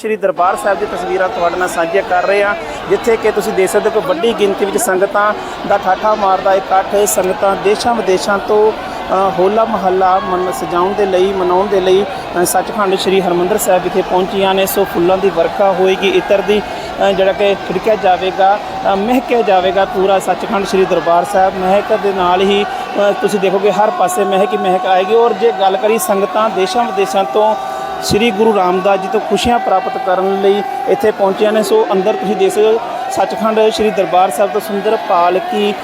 ਸ਼੍ਰੀ ਦਰਬਾਰ ਸਾਹਿਬ ਦੀ ਤਸਵੀਰਾਂ ਤੁਹਾਡੇ ਨਾਲ ਸਾਂਝੀਆਂ ਕਰ ਰਹੇ ਹਾਂ, ਜਿੱਥੇ ਕਿ ਤੁਸੀਂ ਦੇਖ ਸਕਦੇ ਹੋ ਕਿ ਵੱਡੀ ਗਿਣਤੀ ਵਿੱਚ ਸੰਗਤਾਂ ਦਾ ਠਾਠਾ ਮਾਰਦਾ ਇਕੱਠ ਸੰਗਤਾਂ ਦੇਸ਼ਾਂ ਵਿਦੇਸ਼ਾਂ ਤੋਂ ਹੋਲਾ ਮਹੱਲਾ ਮਨ ਸਜਾਉਣ ਦੇ ਲਈ, ਮਨਾਉਣ ਦੇ ਲਈ ਸੱਚਖੰਡ ਸ੍ਰੀ ਹਰਮੰਦਰ ਸਾਹਿਬ ਵਿਖੇ ਪਹੁੰਚੀਆਂ ਨੇ। ਸੋ ਫੁੱਲਾਂ ਦੀ ਵਰਖਾ ਹੋਏਗੀ, ਇਤਰ ਦੀ ਜਿਹੜਾ ਕਿ ਖਿੜਕਿਆ ਜਾਵੇਗਾ ਮਹਿਕਿਆ ਜਾਵੇਗਾ ਪੂਰਾ ਸੱਚਖੰਡ ਸ੍ਰੀ ਦਰਬਾਰ ਸਾਹਿਬ। ਮਹਿਕ ਦੇ ਨਾਲ ਹੀ ਤੁਸੀਂ ਦੇਖੋਗੇ ਹਰ ਪਾਸੇ ਮਹਿਕ ਹੀ ਮਹਿਕ ਆਏਗੀ। ਔਰ ਜੇ ਗੱਲ ਕਰੀ ਸੰਗਤਾਂ ਦੇਸ਼ਾਂ ਵਿਦੇਸ਼ਾਂ ਤੋਂ ਸ੍ਰੀ ਗੁਰੂ ਰਾਮਦਾਸ ਜੀ ਤੋਂ ਖੁਸ਼ੀਆਂ ਪ੍ਰਾਪਤ ਕਰਨ ਲਈ ਇੱਥੇ ਪਹੁੰਚਿਆ ਨੇ। ਸੋ ਅੰਦਰ ਤੁਸੀਂ ਦੇਖ ਸਕਦੇ ਹੋ, ਸੱਚਖੰਡ ਸ੍ਰੀ ਦਰਬਾਰ ਸਾਹਿਬ ਤੋਂ ਸੁੰਦਰ ਪਾਲਕੀ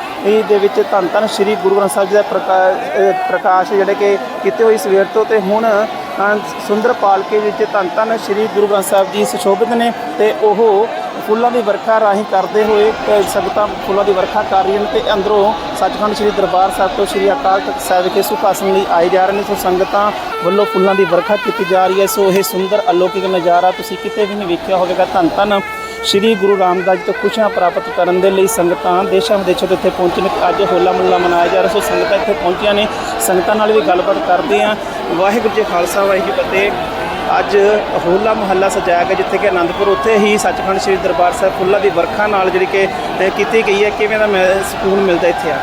ਦੇ ਵਿੱਚ ਧੰਨ ਧੰਨ ਸ੍ਰੀ ਗੁਰੂ ਗ੍ਰੰਥ ਸਾਹਿਬ ਜੀ ਦਾ ਪ੍ਰਕਾ- ਪ੍ਰਕਾਸ਼ ਜਿਹੜੇ ਕਿ ਕੀਤੇ ਹੋਈ ਸਵੇਰ ਤੋਂ ਤੇ ਹੁਣ ਸੁੰਦਰ ਪਾਲਕੀ ਵਿੱਚ ਧੰਨ ਧੰਨ ਸ੍ਰੀ ਗੁਰੂ ਗ੍ਰੰਥ ਸਾਹਿਬ ਜੀ ਸੁਸ਼ੋਭਿਤ ਨੇ ਤੇ ਉਹ ਫੁੱਲਾਂ ਦੀ ਵਰਖਾ ਰਾਹੀਂ ਕਰਦੇ ਹੋਏ ਸੰਗਤਾਂ ਫੁੱਲਾਂ ਦੀ ਵਰਖਾ ਕਰ ਰਹੀਆਂ ਨੇ ਤੇ ਅੰਦਰੋਂ ਸੱਚਖੰਡ ਸ੍ਰੀ ਦਰਬਾਰ ਸਾਹਿਬ ਤੋਂ ਸ੍ਰੀ ਅਕਾਲ ਤਖਤ ਸਾਹਿਬ ਵਿਖੇ ਸੁਖਾਸਨ ਲਈ ਆਏ ਜਾ ਰਹੇ ਨੇ। ਸੋ ਸੰਗਤਾਂ ਵੱਲੋਂ ਫੁੱਲਾਂ ਦੀ ਵਰਖਾ ਕੀਤੀ ਜਾ ਰਹੀ ਹੈ। ਸੋ ਇਹ ਸੁੰਦਰ ਅਲੌਕਿਕ ਨਜ਼ਾਰਾ ਤੁਸੀਂ ਕਿਤੇ ਵੀ ਨਹੀਂ ਵੇਖਿਆ ਹੋਵੇਗਾ। ਧੰਨ ਧੰਨ ਸ੍ਰੀ ਗੁਰੂ ਰਾਮਦਾਸ ਜੀ ਤੋਂ ਖੁਸ਼ੀਆਂ ਪ੍ਰਾਪਤ ਕਰਨ ਦੇ ਲਈ ਸੰਗਤਾਂ ਦੇਸ਼ਾਂ ਵਿਦੇਸ਼ਾਂ ਤੋਂ ਇੱਥੇ ਪਹੁੰਚੇ ਨੇ। ਅੱਜ ਹੋਲਾ ਮੁਹੱਲਾ ਮਨਾਇਆ ਜਾ ਰਿਹਾ। ਸੋ ਸੰਗਤਾਂ ਇੱਥੇ ਪਹੁੰਚੀਆਂ ਨੇ। ਸੰਗਤਾਂ ਨਾਲ ਵੀ ਗੱਲਬਾਤ ਕਰਦੇ ਆ ਵਾਹਿਗੁਰੂ ਜੀ ਖਾਲਸਾ, ਵਾਹਿਗੁਰੂ ਜੀ ਫਤਿਹ। ਅੱਜ ਹੋਲਾ ਮਹੱਲਾ ਸਜਾਇਆ ਗਿਆ ਜਿੱਥੇ ਕਿ ਆਨੰਦਪੁਰ ਉੱਥੇ ਹੀ ਸੱਚਖੰਡ ਸ੍ਰੀ ਦਰਬਾਰ ਸਾਹਿਬ ਫੁੱਲਾਂ ਦੀ ਵਰਖਾ ਨਾਲ ਜਿਹੜੀ ਕਿ ਕੀਤੀ ਗਈ ਹੈ। ਕਿਵੇਂ ਦਾ ਮਹਿ- ਸਕੂਨ ਮਿਲਦਾ ਇੱਥੇ ਆ?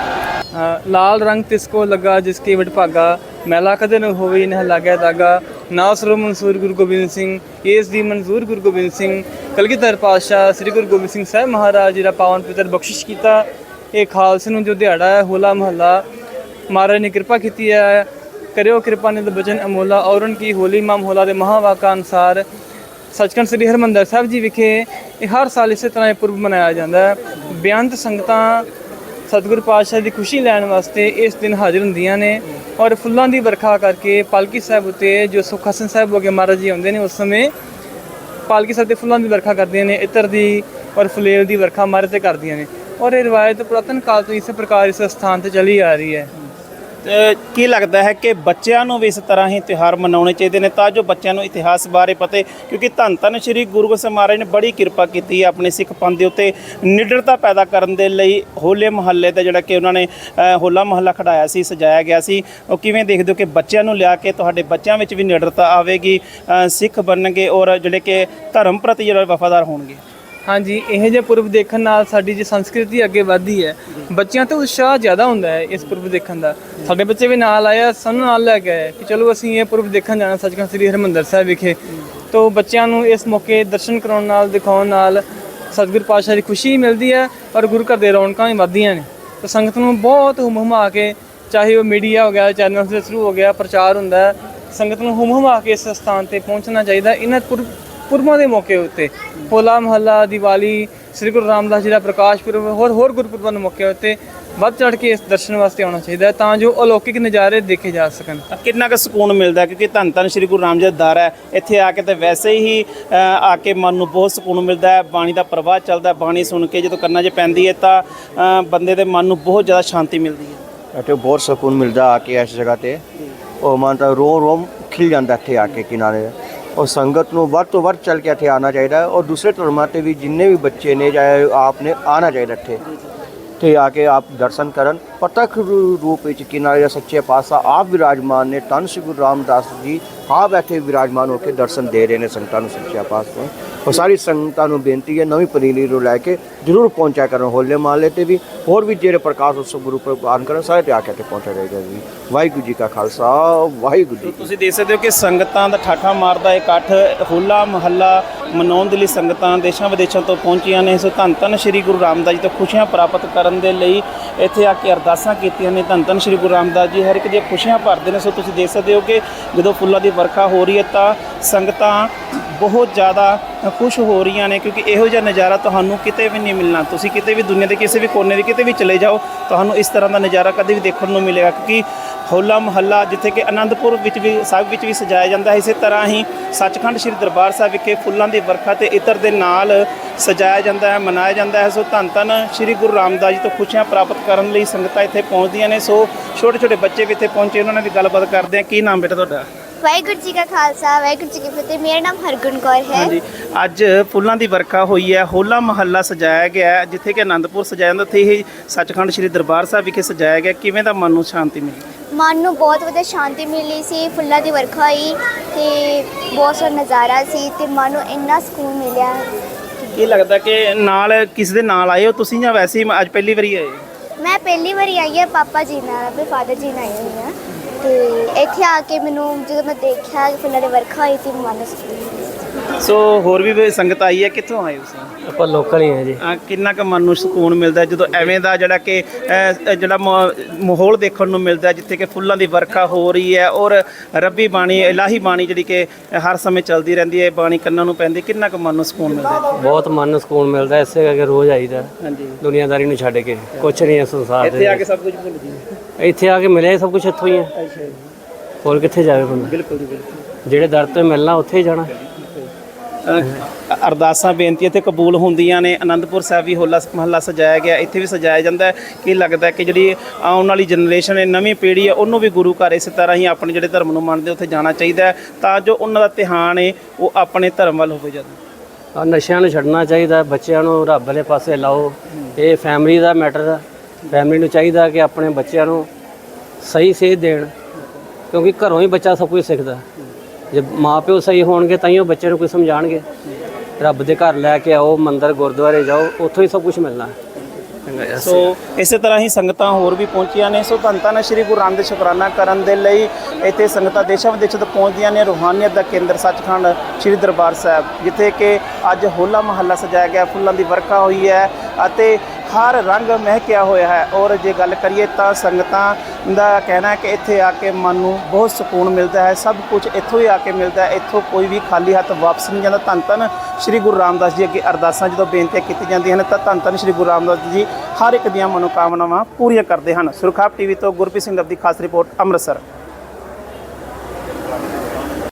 ਲਾਲ ਰੰਗ ਤਿਸਕੋ ਲੱਗਾ ਜਿਸ ਜਿਸਕੇ ਵਡਭਾਗਾ ਮੈਲਾ ਕਦੇ ਨ ਹੋਵੇ, ਨਹ ਲਾਗੈ ਦਾਗਾ। ਨਾਸਰੋ ਮਨਸੂਰ ਗੁਰੂ ਗੋਬਿੰਦ ਸਿੰਘ, ਇਸ ਦੀ ਮਨਜ਼ੂਰ ਗੁਰੂ ਗੋਬਿੰਦ ਸਿੰਘ। ਕਲਗੀਧਰ ਪਾਤਸ਼ਾਹ ਸ੍ਰੀ ਗੁਰੂ ਗੋਬਿੰਦ ਸਿੰਘ ਸਾਹਿਬ ਮਹਾਰਾਜ ਜੀ ਦਾ ਪਾਵਨ ਪਿੱਤਰ ਬਖਸ਼ਿਸ਼ ਕੀਤਾ। ਇਹ ਖਾਲਸੇ ਨੂੰ ਜੋ ਦਿਹਾੜਾ ਹੈ, ਹੋਲਾ ਮਹੱਲਾ, ਮਹਾਰਾਜ ਨੇ ਕਿਰਪਾ ਕੀਤੀ ਹੈ। ਕਰਿਓ ਕਿਰਪਾ ਨਿਤ ਬਚਨ ਅਮੋਲਾ ਔਰਨ ਕੀ ਹੋਲੀ ਮਾਮ ਹੋਲਾ ਦੇ ਮਹਾਵਾਕਾ ਅਨੁਸਾਰ ਸੱਚਖੰਡ ਸ੍ਰੀ ਹਰਿਮੰਦਰ ਸਾਹਿਬ ਜੀ ਵਿਖੇ ਇਹ ਹਰ ਸਾਲ ਇਸੇ ਤਰ੍ਹਾਂ ਇਹ ਪੁਰਬ ਮਨਾਇਆ ਜਾਂਦਾ ਹੈ। ਬੇਅੰਤ ਸੰਗਤਾਂ ਸਤਿਗੁਰੂ ਪਾਤਸ਼ਾਹ ਦੀ ਖੁਸ਼ੀ ਲੈਣ ਵਾਸਤੇ ਇਸ ਦਿਨ ਹਾਜ਼ਰ ਹੁੰਦੀਆਂ ਨੇ ਔਰ ਫੁੱਲਾਂ ਦੀ ਵਰਖਾ ਕਰਕੇ ਪਾਲਕੀ ਸਾਹਿਬ ਉਤੇ ਜੋ ਸੁਖਾਸਨ ਸਾਹਿਬ ਹੋ ਮਹਾਰਾਜ ਜੀ ਆਉਂਦੇ ਨੇ ਉਸ ਸਮੇਂ ਪਾਲਕੀ ਸਾਹਿਬ ਦੇ ਫੁੱਲਾਂ ਦੀ ਵਰਖਾ ਕਰਦੀਆਂ ਨੇ, ਇਤਰ ਦੀ ਔਰ ਫੁਲੇਲ ਦੀ ਵਰਖਾ ਮਹਾਰਾਜ ਤੇ ਕਰਦੀਆਂ ਨੇ। ਔਰ ਇਹ ਰਿਵਾਇਤ ਪੁਰਾਤਨ ਕਾਲ ਤੋਂ ਇਸੇ ਪ੍ਰਕਾਰ ਇਸ ਸਥਾਨ ਤੇ ਚਲੀ ਆ ਰਹੀ ਹੈ। ਕੀ ਲੱਗਦਾ ਹੈ ਕਿ ਬੱਚਿਆਂ ਨੂੰ ਵੀ ਇਸ ਤਰ੍ਹਾਂ ਹੀ ਤਿਉਹਾਰ ਮਨਾਉਣੇ ਚਾਹੀਦੇ ਨੇ? ਤਾਂ ਜੋ ਬੱਚਿਆਂ ਨੂੰ ਇਤਿਹਾਸ ਬਾਰੇ ਪਤੇ ਕਿਉਂਕਿ ਧੰਨ ਧੰਨ ਸ੍ਰੀ ਗੁਰੂ ਗੋਬਿੰਦ ਮਹਾਰਾਜ ਨੇ ਬੜੀ ਕਿਰਪਾ ਕੀਤੀ ਹੈ ਆਪਣੇ ਸਿੱਖ ਪੰਥ ਦੇ ਉੱਤੇ ਨਿਡਰਤਾ ਪੈਦਾ ਕਰਨ ਦੇ ਲਈ ਹੋਲੇ ਮਹੱਲੇ ਦਾ ਜਿਹੜਾ ਕਿ ਉਹਨਾਂ ਨੇ ਹੋਲਾ ਮਹੱਲਾ ਖੜਾਇਆ ਸੀ, ਸਜਾਇਆ ਗਿਆ ਸੀ। ਉਹ ਕਿਵੇਂ ਦੇਖਦੇ ਹੋ ਕਿ ਬੱਚਿਆਂ ਨੂੰ ਲਿਆ ਕੇ ਤੁਹਾਡੇ ਬੱਚਿਆਂ ਵਿੱਚ ਵੀ ਨਿਡਰਤਾ ਆਵੇਗੀ ਸਿੱਖ ਬਣਨਗੇ ਔਰ ਜਿਹੜੇ ਕਿ ਧਰਮ ਪ੍ਰਤੀ ਜਿਹੜਾ ਵਫਾਦਾਰ ਹੋਣਗੇ? ਹਾਂਜੀ, ਇਹ ਜਿਹੇ ਪੁਰਬ ਦੇਖਣ ਨਾਲ ਸਾਡੀ ਜੀ ਸੰਸਕ੍ਰਿਤੀ ਅੱਗੇ ਵਧਦੀ ਹੈ। ਬੱਚਿਆਂ ਤੇ ਉਤਸ਼ਾਹ ਜ਼ਿਆਦਾ ਹੁੰਦਾ ਹੈ ਇਸ ਪੁਰਬ ਦੇਖਣ ਦਾ। ਸਾਡੇ ਬੱਚੇ ਵੀ ਨਾਲ ਆਏ ਆ, ਸਾਨੂੰ ਨਾਲ ਲੈ ਕੇ ਆਏ ਕਿ ਚਲੋ ਅਸੀਂ ਇਹ ਪੁਰਬ ਦੇਖਣ ਜਾਣਾ ਸੱਚਖੰਡ ਸ੍ਰੀ ਹਰਿਮੰਦਰ ਸਾਹਿਬ ਵਿਖੇ। ਤੋਂ ਬੱਚਿਆਂ ਨੂੰ ਇਸ ਮੌਕੇ ਦਰਸ਼ਨ ਕਰਾਉਣ ਨਾਲ, ਦਿਖਾਉਣ ਨਾਲ ਸਤਿਗੁਰ ਪਾਤਸ਼ਾਹ ਦੀ ਖੁਸ਼ੀ ਮਿਲਦੀ ਹੈ ਔਰ ਗੁਰੂ ਘਰ ਦੇ ਰੌਣਕਾਂ ਵੀ ਵੱਧਦੀਆਂ ਨੇ। ਤਾਂ ਸੰਗਤ ਨੂੰ ਬਹੁਤ ਹੁਮ ਹੁਮਾ ਕੇ ਚਾਹੇ ਉਹ ਮੀਡੀਆ ਹੋ ਗਿਆ, ਚੈਨਲ ਦੇ ਥਰੂ ਹੋ ਗਿਆ, ਪ੍ਰਚਾਰ ਹੁੰਦਾ ਸੰਗਤ ਨੂੰ ਹੁਮ ਹੁਮਾ ਕੇ ਇਸ ਸਥਾਨ ਤੇ ਪਹੁੰਚਣਾ ਚਾਹੀਦਾ। ਇਹਨਾਂ ਪੁਰਬ ਪੁਰਬਾਂ ਦੇ ਮੌਕੇ ਉੱਤੇ। ਹੋਲਾ ਮਹੱਲਾ ਦੀਵਾਲੀ ਸ੍ਰੀ ਗੁਰੂ ਰਾਮਦਾਸ ਜੀ ਦਾ ਪ੍ਰਕਾਸ਼ ਪੁਰਬ ਹੋਰ ਹੋਰ ਗੁਰਪੁਰਬਾਂ ਦੇ ਮੌਕੇ ਉੱਤੇ ਵੱਧ ਚੜ ਕੇ ਇਸ ਦਰਸ਼ਨ ਵਾਸਤੇ ਆਉਣਾ ਚਾਹੀਦਾ ਹੈ ਤਾਂ ਜੋ ਅਲੌਕਿਕ ਨਜ਼ਾਰੇ ਦੇਖੇ ਜਾ ਸਕਣ। ਕਿੰਨਾ ਕੁ ਸਕੂਨ ਮਿਲਦਾ ਕਿਉਂਕਿ ਧੰਨ ਧੰਨ ਸ੍ਰੀ ਗੁਰੂ ਰਾਮਦਾਸ ਦਰ ਹੈ। ਇੱਥੇ ਆ ਕੇ ਤੇ ਵੈਸੇ ਹੀ ਆ ਕੇ ਮਨ ਨੂੰ ਬਹੁਤ ਸਕੂਨ ਮਿਲਦਾ ਹੈ। ਬਾਣੀ ਦਾ ਪ੍ਰਵਾਹ ਚੱਲਦਾ ਹੈ। ਬਾਣੀ ਸੁਣ ਕੇ ਜਦੋਂ ਕੰਨਾਂ 'ਚ ਪੈਂਦੀ ਹੈ ਤਾਂ ਬੰਦੇ ਦੇ ਮਨ ਨੂੰ ਬਹੁਤ ਜ਼ਿਆਦਾ ਸ਼ਾਂਤੀ ਮਿਲਦੀ ਹੈ। ਇੱਥੇ ਬਹੁਤ ਸਕੂਨ ਮਿਲਦਾ ਆ ਕੇ ਇਸ ਜਗ੍ਹਾ ਤੇ। ਉਹ ਮਨ ਤਾਂ ਰੋ ਰੋਮ ਖਿਲ ਜਾਂਦਾ ਇੱਥੇ ਆ ਕੇ ਕਿਨਾਰੇ। ਔਰ ਸੰਗਤ ਨੂੰ ਵੱਧ ਤੋਂ ਵੱਧ ਚੱਲ ਕੇ ਇੱਥੇ ਆਉਣਾ ਚਾਹੀਦਾ ਹੈ ਔਰ ਦੂਸਰੇ ਧਰਮਾਂ ਤੇ ਵੀ ਜਿੰਨੇ ਵੀ ਬੱਚੇ ਨੇ ਚਾਹੇ ਆਪ ਨੇ ਆਉਣਾ ਚਾਹੀਦਾ ਇੱਥੇ। ਤੇ ਆ ਕੇ ਆਪ ਦਰਸ਼ਨ ਕਰਨ। ਪ੍ਰਤੱਖ ਰੂਪ ਵਿੱਚ ਕਿਨਾਰੇ ਸੱਚੇ ਪਾਤਸ਼ਾਹ ਆਪ ਵਿਰਾਜਮਾਨ ਨੇ ਤਨ ਸ੍ਰੀ ਗੁਰੂ ਰਾਮਦਾਸ ਜੀ ਆਪ ਇੱਥੇ ਵਿਰਾਜਮਾਨ ਹੋ ਕੇ ਦਰਸ਼ਨ ਦੇ ਰਹੇ ਨੇ ਸੰਗਤਾਂ ਨੂੰ ਸੱਚੇ ਪਾਤਸ਼ਾਹ ਉਹ ਸਾਰੀ ਸੰਗਤਾਂ ਨੂੰ ਬੇਨਤੀ ਹੈ, ਨਵੀਂ ਪਨੀਰੀ ਨੂੰ ਲੈ ਕੇ ਜ਼ਰੂਰ ਪਹੁੰਚਿਆ ਕਰਨ, ਹੋਲੇ ਮਹੱਲੇ ਤੇ ਵੀ ਹੋਰ ਵੀ ਜਿਹੜੇ ਪ੍ਰਕਾਸ਼ ਉਤਸਵ ਗੁਰੂ ਪ੍ਰਵਾਨ ਕਰਨ, ਸਾਰੇ ਤੇ ਆ ਕੇ ਇੱਥੇ ਪਹੁੰਚਿਆ ਜਾਏਗਾ ਜੀ। ਵਾਹਿਗੁਰੂ ਜੀ ਕਾ ਖਾਲਸਾ, ਵਾਹਿਗੁਰੂ ਜੀ ਤੁਸੀਂ ਦੇਖ ਸਕਦੇ ਹੋ ਕਿ ਸੰਗਤਾਂ ਦਾ ਠਾਠਾ ਮਾਰਦਾ ਇਕੱਠ ਹੋਲਾ ਮਹੱਲਾ ਮਨਾਉਣ ਦੇ ਲਈ ਸੰਗਤਾਂ ਦੇਸ਼ਾਂ ਵਿਦੇਸ਼ਾਂ ਤੋਂ ਪਹੁੰਚੀਆਂ ਨੇ। ਸੋ ਧੰਨ ਧੰਨ ਸ੍ਰੀ ਗੁਰੂ ਰਾਮਦਾਸ ਜੀ ਤੋਂ ਖੁਸ਼ੀਆਂ ਪ੍ਰਾਪਤ ਕਰਨ ਦੇ ਲਈ ਇੱਥੇ ਆ ਕੇ ਅਰਦਾਸਾਂ ਕੀਤੀਆਂ ਨੇ। ਧੰਨ ਧੰਨ ਸ੍ਰੀ ਗੁਰੂ ਰਾਮਦਾਸ ਜੀ, ਹਰ ਇੱਕ ਦੀਆਂ ਖੁਸ਼ੀਆਂ ਭਰਦੇ ਨੇ, ਸੋ ਤੁਸੀਂ ਦੇਖ ਸਕਦੇ ਹੋ ਕਿ ਜਦੋਂ ਫੁੱਲਾਂ ਦੀ ਵਰਖਾ ਹੋ ਰਹੀ ਹੈ ਤਾਂ ਸੰਗਤਾਂ ਬਹੁਤ ਜ਼ਿਆਦਾ ਖੁਸ਼ ਹੋ ਰਹੀਆਂ ਨੇ, ਕਿਉਂਕਿ ਇਹੋ ਜਿਹਾ ਨਜ਼ਾਰਾ ਤੁਹਾਨੂੰ ਕਿਤੇ ਵੀ ਨਹੀਂ ਮਿਲਣਾ। ਤੁਸੀਂ ਕਿਤੇ ਵੀ ਦੁਨੀਆ ਦੇ ਕਿਸੇ ਵੀ ਕੋਨੇ ਦੇ ਕਿਤੇ ਵੀ ਚਲੇ ਜਾਓ, ਤੁਹਾਨੂੰ ਇਸ ਤਰ੍ਹਾਂ ਦਾ ਨਜ਼ਾਰਾ ਕਦੇ ਵੀ ਦੇਖਣ ਨੂੰ ਮਿਲੇਗਾ, ਕਿਉਂਕਿ ਹੋਲਾ ਮਹੱਲਾ ਜਿੱਥੇ ਕਿ ਅਨੰਦਪੁਰ ਵਿੱਚ ਵੀ ਸਾਹਿਬ ਵਿੱਚ ਵੀ ਸਜਾਇਆ ਜਾਂਦਾ ਹੈ। ਇਸੇ ਤਰ੍ਹਾਂ ਹੀ ਸੱਚਖੰਡ ਸ੍ਰੀ ਦਰਬਾਰ ਸਾਹਿਬ ਵਿਖੇ ਫੁੱਲਾਂ ਦੀ ਵਰਖਾ ਤੇ ਇਤਰ ਦੇ ਨਾਲ ਸਜਾਇਆ ਜਾਂਦਾ ਹੈ, ਮਨਾਇਆ ਜਾਂਦਾ ਹੈ। ਸੋ ਧੰਨ ਧੰਨ ਸ੍ਰੀ ਗੁਰੂ ਰਾਮਦਾਸ ਜੀ ਤੋਂ ਖੁਸ਼ੀਆਂ ਪ੍ਰਾਪਤ ਕਰਨ ਲਈ ਸੰਗਤਾਂ ਇੱਥੇ ਪਹੁੰਚਦੀਆਂ ਨੇ। ਸੋ ਛੋਟੇ ਛੋਟੇ ਬੱਚੇ ਵੀ ਇੱਥੇ ਪਹੁੰਚੇ, ਉਹਨਾਂ ਨਾਲ ਵੀ ਗੱਲਬਾਤ ਕਰਦੇ ਆ ਕੀ ਨਾਮ ਬੇਟਾ ਤੁਹਾਡਾ? ਵਾਹਿਗੁਰੂ ਜੀ ਕਾ ਖਾਲਸਾ ਵਾਹਿਗੁਰੂ ਜੀ ਕੀ ਫਤਿਹ। ਮੇਰਾ ਨਾਮ ਹਰਗੁਣ ਕੌਰ ਹੈ। ਹਾਂਜੀ ਅੱਜ ਫੁੱਲਾਂ ਦੀ ਵਰਖਾ ਹੋਈ ਹੈ। ਹੋਲਾ ਮਹੱਲਾ ਸਜਾਇਆ ਗਿਆ ਹੈ, ਜਿੱਥੇ ਕਿ ਆਨੰਦਪੁਰ ਸਜਾਇਆ ਜਾਂਦਾ। ਉੱਥੇ ਹੀ ਸੱਚਖੰਡ ਸ੍ਰੀ ਦਰਬਾਰ ਸਾਹਿਬ ਵਿਖੇ ਸਜਾਇਆ ਗਿਆ। ਕਿਵੇਂ ਦਾ ਮਨ ਨੂੰ ਸ਼ਾਂਤੀ ਮਿਲੀ? ਮਨ ਨੂੰ ਬਹੁਤ ਵਧੀਆ ਸ਼ਾਂਤੀ ਮਿਲੀ ਸੀ। ਫੁੱਲਾਂ ਦੀ ਵਰਖਾ ਹੋਈ ਤੇ ਬਹੁਤ ਸੋਹਣਾ ਨਜ਼ਾਰਾ ਸੀ ਤੇ ਮਨ ਨੂੰ ਇੰਨਾ ਸਕੂਨ ਮਿਲਿਆ। ਕੀ ਲੱਗਦਾ ਕਿ ਨਾਲ ਕਿਸ ਦੇ ਨਾਲ ਆਏ ਹੋ ਤੁਸੀਂ ਜਾਂ ਵੈਸੇ ਹੀ ਅੱਜ ਪਹਿਲੀ ਵਾਰੀ ਆਏ ਮੈਂ ਪਹਿਲੀ ਵਾਰੀ ਆਈ ਹਾਂ ਪਾਪਾ ਜੀ ਨਾਲ ਆਪਣੇ ਫਾਦਰ ਜੀ ਨਾਲ ਆਈ ਹੋਈ ਹਾਂ। ਤੇ ਇੱਥੇ ਆ ਕੇ ਮੈਨੂੰ ਜਦੋਂ ਮੈਂ ਦੇਖਿਆ ਕਿ ਫੁੱਲਾਂ ਦੀ ਵਰਖਾ ਹੋਈ ਤੇ ਮਨ ਸਕੂਨ ਸੋ ਹੋਰ ਵੀ ਸੰਗਤ ਆਈ ਹੈ? ਕਿੱਥੋਂ ਆਏ ਤੁਸੀਂ? ਆਪਾਂ ਲੋਕਲ ਹੀ ਆ ਜੀ। ਅਹ ਕਿੰਨਾ ਕੁ ਮਨ ਨੂੰ ਸਕੂਨ ਮਿਲਦਾ ਹੈ? ਜਦੋਂ ਐਵੇਂ ਦਾ ਜਿਹੜਾ ਕਿ ਅਹ, ਜਿਹੜਾ ਮਾ- ਮਾਹੌਲ ਦੇਖਣ ਨੂੰ ਮਿਲਦਾ ਹੈ, ਜਿੱਥੇ ਕਿ ਫੁੱਲਾਂ ਦੀ ਵਰਖਾ ਹੋ ਰਹੀ ਹੈ ਔਰ ਰੱਬੀ ਬਾਣੀ ਇਲਾਹੀ ਬਾਣੀ ਜਿਹੜੀ ਕਿ ਹਰ ਸਮੇਂ ਚੱਲਦੀ ਰਹਿੰਦੀ ਹੈ ਬਾਣੀ ਕੰਨਾਂ ਨੂੰ ਪੈਂਦੀ ਕਿੰਨਾ ਕੁ ਮਨ ਨੂੰ ਸਕੂਨ ਮਿਲਦਾ ਹੈ ਬਹੁਤ ਮਨ ਨੂੰ ਸਕੂਨ ਮਿਲਦਾ ਇਸੇ ਕਰਕੇ ਰੋਜ਼ ਆਈਦਾ ਹਾਂਜੀ। ਦੁਨੀਆਦਾਰੀ ਨੂੰ ਛੱਡ ਕੇ ਕੁਛ ਨਹੀਂ ਹੈ ਸੰਸਾਰ ਇੱਥੇ ਦੇ ਆ ਕੇ ਸਭ ਕੁਝ ਭੁੱਲ ਜੀ। ਇੱਥੇ ਆ ਕੇ ਮਿਲਿਆ ਹੀ ਸਭ ਕੁਝ ਇੱਥੋਂ ਹੀ ਹੈ। ਅੱਛਾ ਜੀ ਹੋਰ ਕਿੱਥੇ ਜਾਵੇ ਬੰਦਾ? ਬਿਲਕੁਲ ਜੀ ਬਿਲਕੁਲ ਜਿਹੜੇ ਦਰ ਤੋਂ ਮਿਲਣਾ ਉੱਥੇ ਹੀ ਜਾਣਾ। ਅਰਦਾਸਾਂ ਬੇਨਤੀਆਂ ਤੇ ਕਬੂਲ ਹੁੰਦੀਆਂ ਨੇ। ਆਨੰਦਪੁਰ ਸਾਹਿਬ ਵੀ ਹੋਲਾ ਮਹੱਲਾ ਸਜਾਇਆ ਗਿਆ। ਇੱਥੇ ਵੀ ਸਜਾਇਆ ਜਾਂਦਾ ਹੈ। ਕੀ ਲੱਗਦਾ ਹੈ ਕਿ ਜਿਹੜੀ ਆਉਣ ਵਾਲੀ ਜਨਰੇਸ਼ਨ ਹੈ ਨਵੀਂ ਪੀੜ੍ਹੀ ਹੈ ਉਹਨੂੰ ਵੀ ਗੁਰੂ ਘਰ ਇਸੇ ਤਰ੍ਹਾਂ ਹੀ ਆਪਣੇ ਜਿਹੜੇ ਧਰਮ ਨੂੰ ਮੰਨਦੇ ਉੱਥੇ ਜਾਣਾ ਚਾਹੀਦਾ ਹੈ। ਤਾਂ ਜੋ ਉਹਨਾਂ ਦਾ ਧਿਆਨ ਹੈ ਉਹ ਆਪਣੇ ਧਰਮ ਵੱਲ ਹੋਵੇ ਜਦੋਂ ਨਸ਼ਿਆਂ ਨੂੰ ਛੱਡਣਾ ਚਾਹੀਦਾ ਬੱਚਿਆਂ ਨੂੰ ਰੱਬ ਵਾਲੇ ਪਾਸੇ ਲਾਓ। ਇਹ ਫੈਮਿਲੀ ਦਾ ਮੈਟਰ ਆ। ਫੈਮਿਲੀ ਨੂੰ ਚਾਹੀਦਾ ਕਿ ਆਪਣੇ ਬੱਚਿਆਂ ਨੂੰ ਸਹੀ ਸੇਧ ਦੇਣ ਕਿਉਂਕਿ ਘਰੋਂ ਹੀ ਬੱਚਾ ਸਭ ਕੁਝ ਸਿੱਖਦਾ। ਜੇ ਮਾਪਿਓ ਸਹੀ ਹੋਣਗੇ ਤਾਂ ਹੀ ਉਹ ਬੱਚੇ ਨੂੰ ਕੁਝ ਸਮਝਾਣਗੇ। ਰੱਬ ਦੇ ਘਰ ਲੈ ਕੇ ਆਓ ਮੰਦਿਰ ਗੁਰਦੁਆਰੇ ਜਾਓ ਉੱਥੋਂ ਹੀ ਸਭ ਕੁਝ ਮਿਲਣਾ। ਸੋ ਇਸੇ ਤਰ੍ਹਾਂ ਹੀ ਸੰਗਤਾਂ ਹੋਰ ਵੀ ਪਹੁੰਚੀਆਂ ਨੇ। ਸੋ ਧੰਨ ਸ੍ਰੀ ਗੁਰੂ ਰਾਮਦੇਵ ਸ਼ੁਕਰਾਨਾ ਕਰਨ ਦੇ ਲਈ ਇੱਥੇ ਸੰਗਤਾਂ ਦੇਸ਼ਾਂ ਵਿਦੇਸ਼ਾਂ ਤੋਂ ਪਹੁੰਚਦੀਆਂ ਨੇ। ਰੂਹਾਨੀਅਤ ਦਾ ਕੇਂਦਰ ਸੱਚਖੰਡ ਸ੍ਰੀ ਦਰਬਾਰ ਸਾਹਿਬ ਜਿੱਥੇ ਕਿ ਅੱਜ ਹੋਲਾ ਮਹੱਲਾ ਸਜਾਇਆ ਗਿਆ। ਫੁੱਲਾਂ ਦੀ ਵਰਖਾ ਹੋਈ ਹੈ ਅਤੇ ਹਰ ਰੰਗ ਮਹਿਕਿਆ ਹੋਇਆ ਹੈ। ਔਰ ਜੇ ਗੱਲ ਕਰੀਏ ਤਾਂ ਸੰਗਤਾਂ ਦਾ ਕਹਿਣਾ ਹੈ ਕਿ ਇੱਥੇ ਆ ਕੇ ਮਨ ਨੂੰ ਬਹੁਤ ਸਕੂਨ ਮਿਲਦਾ ਹੈ। ਸਭ ਕੁਝ ਇੱਥੋਂ ਹੀ ਆ ਕੇ ਮਿਲਦਾ ਹੈ। ਇੱਥੋਂ ਕੋਈ ਵੀ ਖਾਲੀ ਹੱਥ ਵਾਪਸ ਨਹੀਂ ਜਾਂਦਾ। ਧੰਨ ਧੰਨ ਸ੍ਰੀ ਗੁਰੂ ਰਾਮਦਾਸ ਜੀ ਅੱਗੇ ਅਰਦਾਸਾਂ ਜਦੋਂ ਬੇਨਤੀਆਂ ਕੀਤੀਆਂ ਜਾਂਦੀਆਂ ਹਨ, ਤਾਂ ਧੰਨ ਧੰਨ ਸ੍ਰੀ ਗੁਰੂ ਰਾਮਦਾਸ ਜੀ ਹਰ ਇੱਕ ਦੀਆਂ ਮਨੋਕਾਮਨਾਵਾਂ ਪੂਰੀਆਂ ਕਰਦੇ ਹਨ। ਸੁਰਖਾਪ ਟੀਵੀ ਤੋਂ ਗੁਰਪ੍ਰੀਤ ਸਿੰਘ ਰੱਬ ਦੀ ਖਾਸ ਰਿਪੋਰਟ ਅੰਮ੍ਰਿਤਸਰ।